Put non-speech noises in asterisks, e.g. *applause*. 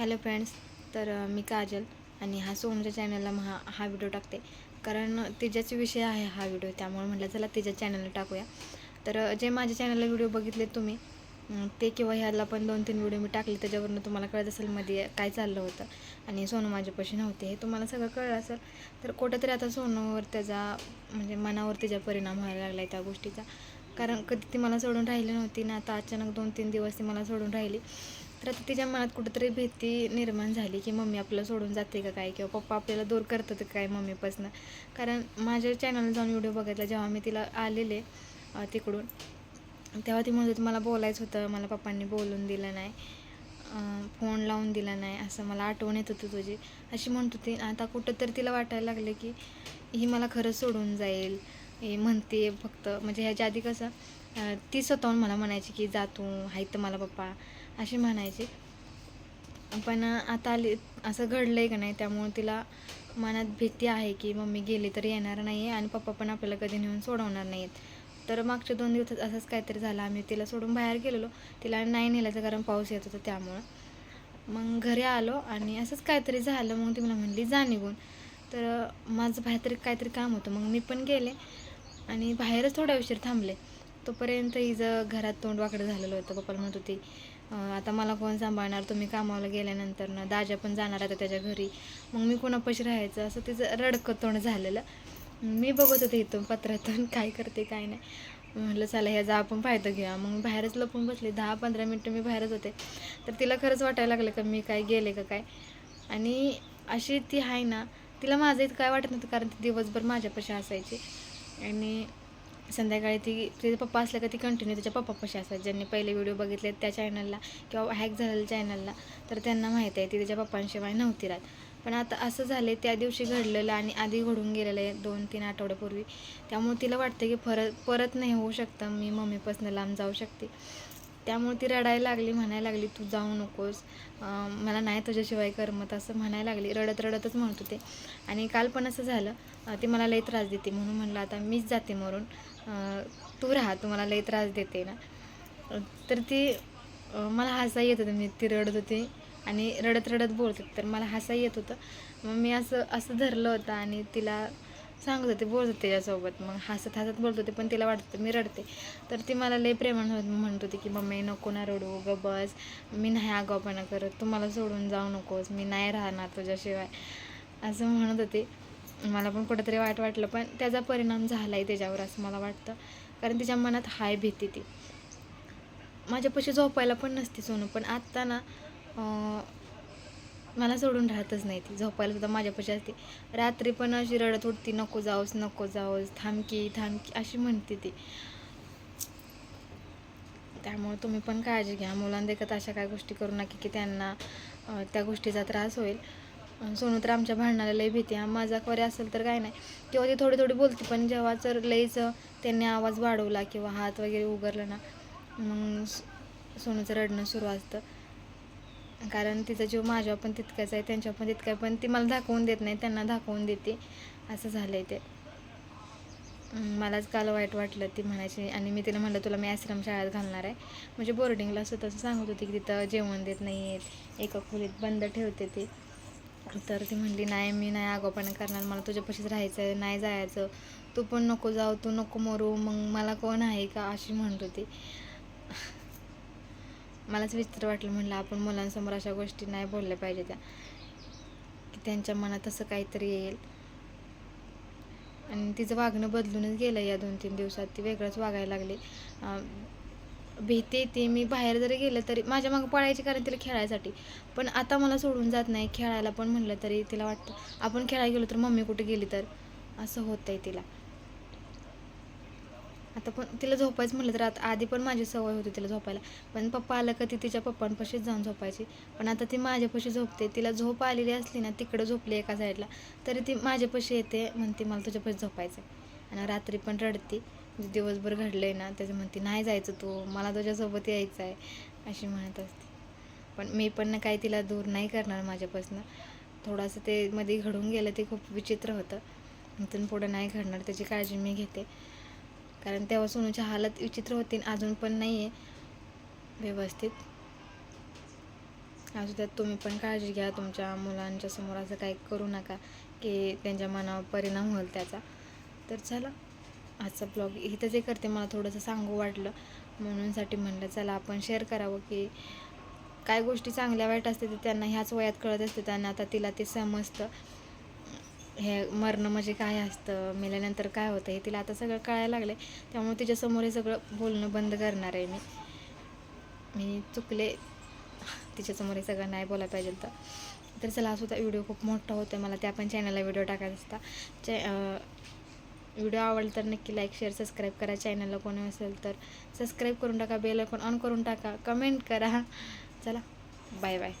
Hello friends तर मी काजल आणि हा सोमच्या चॅनलला हा हा व्हिडिओ टाकते. कारण तिच्याच विषय आहे हा व्हिडिओ त्यामुळे म्हटलं चला तिच्या चॅनलला टाकूया. तर जे माझ्या चॅनलला व्हिडिओ बघितले तुम्ही ते किंवा ह्याला पण दोन तीन व्हिडिओ मी टाकले त्याच्यावरनं तुम्हाला कळत असेल मध्ये काय चाललं होतं आणि सोनू माझ्यापाशी नव्हते हे तुम्हाला सगळं कळलं असेल. तर कुठंतरी आता सोनूवर त्याचा म्हणजे मनावर त्याचा परिणाम व्हायला लागला आहे त्या गोष्टीचा. कारण कधी ती मला सोडून राहिली नव्हती ना आता अचानक दोन तीन दिवस ती मला सोडून राहिली. तर आता तिच्या मनात कुठंतरी भीती निर्माण झाली की मम्मी आपल्याला सोडून जाते का काय? किंवा पप्पा आपल्याला दूर करतात काय मम्मीपासून? कारण माझ्या चॅनलला जाऊन व्हिडिओ बघितला जेव्हा मी तिला आलेले तिकडून तेव्हा ती म्हणत होती मला बोलायचं होतं मला पप्पांनी बोलून दिलं नाही फोन लावून दिला नाही असं मला आठवण येत होती तुझी. अशी म्हणत होती. आता कुठं तर तिला वाटायला लागलं की ही मला खरंच सोडून जाईल. हे म्हणते फक्त म्हणजे ह्याच्या आधी कसं ती स्वतःहून मला म्हणायची की जा तू आहे तर मला पप्पा. अशी म्हणायची. पण आता आली असं घडलं आहे का नाही त्यामुळे तिला मनात भीती आहे की मम्मी गेली तर येणार नाही आहे आणि पप्पा पण आपल्याला कधी नेऊन सोडवणार नाहीत तर मागच्या दोन दिवसात असंच काहीतरी झालं. आम्ही तिला सोडून बाहेर गेलेलो. तिला नाही नेल्याचं कारण पाऊस येत होता त्यामुळं. मग घरी आलो आणि असंच काहीतरी झालं. मग ती मला म्हणली जा निघून. तर माझं बाहेर तरी काहीतरी काम होतं. मग मी पण गेले आणि बाहेरच थोडा उशीर थांबले. तोपर्यंत हिचं घरात तोंड वाकडं झालेलं होतं पप्पाला म्हणत होती आता मला कोण सांभाळणार? तुम्ही कामाला गेल्यानंतर ना दाजा पण जाणार आता त्याच्या घरी. मग मी कोणापाशी राहायचं? असं तिचं रडकं तोंड झालेलं. मी बघत होते इथून पत्रातून *laughs* काय करते काय नाही. म्हटलं चला ह्याचा आपण फायदा घेऊया. मग मी बाहेरच लपून बसले. दहा पंधरा मिनटं मी बाहेरच होते. तर तिला खरंच वाटायला लागलं का मी काय गेले का काय? आणि अशी ती आहे ना तिला माझं इथं काय वाटत नव्हतं कारण ती दिवसभर माझ्यापाशी असायची. आणि संध्याकाळी ती तिचे पप्पा असलं का ती कंटिन्यू त्याच्या पप्पापाशी असतात ज्यांनी पहिले व्हिडिओ बघितले त्या चॅनलला किंवा हॅक झालेल्या चॅनलला तर त्यांना माहीत आहे ती त्याच्या पप्पांशिवाय नव्हती राहत. पण आता असं झालं त्या दिवशी घडलेलं आणि आधी घडून गेलेलं आहे दोन तीन आठवड्यापूर्वी. त्यामुळे तिला वाटतं की परत परत नाही होऊ शकतं. मी मम्मीपासून लांब जाऊ शकते. त्यामुळे ती रडायला लागली म्हणायला लागली तू जाऊ नकोस. मला नाही तुझ्याशिवाय करमत असं म्हणायला लागली. रडत रडतच म्हणत होते. आणि काल पण असं झालं. ती मला लई त्रास देते म्हणून म्हणलं आता मीच जाते मरून. तू राहा तू मला लई त्रास देते ना. तर ती मला हसा येत होतं. मी ती रडत होती आणि रडत रडत बोलत होती. तर मला हसा येत होतं. मग मी असं असं धरलं होतं आणि तिला सांगत होते बोलत होते त्याच्यासोबत मग हसत हसत बोलत होते पण तिला वाटत मी रडते. तर ती मला लई प्रेमान होत म्हणत होती की मम्मी नको ना रडू ग बस. मी नाही आगावपणा करत. तू मला सोडून जाऊ नकोस. मी नाही राहणार तुझ्याशिवाय. असं म्हणत होते. मला पण कुठंतरी वाईट वाटलं पण त्याचा परिणाम झाला आहे त्याच्यावर असं मला वाटतं. कारण तिच्या मनात हाय भीती ती. माझ्यापाशी झोपायला पण नसते सोनू पण आत्ता ना मला सोडून राहतच नाही ती झोपायला सुद्धा माझ्यापाशी असते. रात्री पण अशी रडत उठती नको जाऊस नको जाऊस थांबकी थांबकी अशी म्हणते ती. त्यामुळे तुम्ही पण काळजी घ्या. मुलांदेखत अशा काय गोष्टी करू नका की त्यांना त्या गोष्टीचा त्रास होईल. सोनू तर आमच्या भांडणाला लई भीती हा मजाक वगैरे असेल तर काय नाही. किंवा ती थोडी थोडी बोलते पण जेव्हा जर लईच त्यांनी आवाज वाढवला किंवा हात वगैरे उघडला ना मग सोनूचं रडणं सुरू असतं. कारण तिचा जीव माझ्यावर पण तितकाच आहे त्यांच्यावर पण तितका आहे पण ती मला दाखवून देत नाही त्यांना दाखवून देते. असं झालं आहे ते मलाच काल वाईट वाटलं ती म्हणायची. आणि मी तिला म्हणलं तुला मी आश्रम शाळेत घालणार आहे. म्हणजे बोर्डिंगला असं तसं सांगत होती की तिथं जेवण देत नाही आहेत. एका खोलीत बंद ठेवते ती. तर ती म्हणली नाही मी नाही आगोपणा करणार. मला तुझ्यापाशीच राहायचं आहे नाही जायचं. तू पण नको जाऊ तू नको मरू. मग मला कोण आहे का? अशी म्हणत होती. मलाच विचित्र वाटलं म्हणलं आपण मुलांसमोर अशा गोष्टी नाही बोलल्या पाहिजे त्या. की त्यांच्या मनात असं काहीतरी येईल. आणि तिचं वागणं बदलूनच गेलं या दोन तीन दिवसात. ती वेगळंच वागायला लागली. भीती येते. मी बाहेर जरी गेलं तरी माझ्या मागं पळायची कारण तिला खेळायसाठी. पण आता मला सोडून जात नाही. खेळायला पण म्हणलं तरी तिला वाटतं आपण खेळायला गेलो तर मम्मी कुठे गेली तर? असं होत आहे तिला. आता पण तिला झोपायचं म्हटलं तर आता आधी पण माझी सवय होती तिला झोपायला. पण पप्पा आलं का ती तिच्या पप्पांपाशीच जाऊन झोपायची. पण आता ती माझ्यापाशी झोपते. तिला झोप आलेली असली ना तिकडं झोपली एका साईडला तरी ती माझ्यापाशी येते म्हणते मला तुझ्यापाशी झोपायचं आहे आणि रात्री पण रडती. म्हणजे दिवसभर घडलं आहे ना त्याचं म्हणते नाही जायचं तू मला तुझ्यासोबत यायचं आहे अशी म्हणत असते. पण मी पण ना काही तिला दूर नाही करणार माझ्यापासून. थोडंसं ते मध्ये घडून गेलं ते खूप विचित्र होतं. इथून पुढं नाही घडणार त्याची काळजी मी घेते. कारण तेव्हा सोनूची हालत विचित्र होती अजून पण नाही आहे व्यवस्थित. असू त्यात तुम्ही पण काळजी घ्या. तुमच्या मुलांच्या समोर असं काही करू नका की त्यांच्या मनावर परिणाम होईल त्याचा. तर चला आजचा ब्लॉग इथं जे करते. मला थोडंसं सांगू वाटलं. म्हणूनसाठी म्हणलं चला आपण शेअर करावं की काय गोष्टी चांगल्या वाईट असते ते त्यांना ह्याच वयात कळत असते त्यांना आता तिला ते समजतं. हे मरणं म्हणजे काय असतं मेल्यानंतर काय होतं हे तिला आता सगळं कळायला लागलं आहे त्यामुळे तिच्यासमोर हे सगळं बोलणं बंद करणार आहे मी. मी चुकले. तिच्यासमोर हे सगळं नाही बोलायला पाहिजे तर तर चला असं व्हिडिओ खूप मोठा होता मला त्या पण चॅनलला व्हिडिओ टाकायचा असता. चॅ व्हिडिओ आवडला तर नक्की लाईक शेअर सबस्क्राईब करा. चॅनलला कोणी असेल तर सबस्क्राईब करून टाका. बेल आयकॉन ऑन करून टाका. कमेंट करा. चला बाय बाय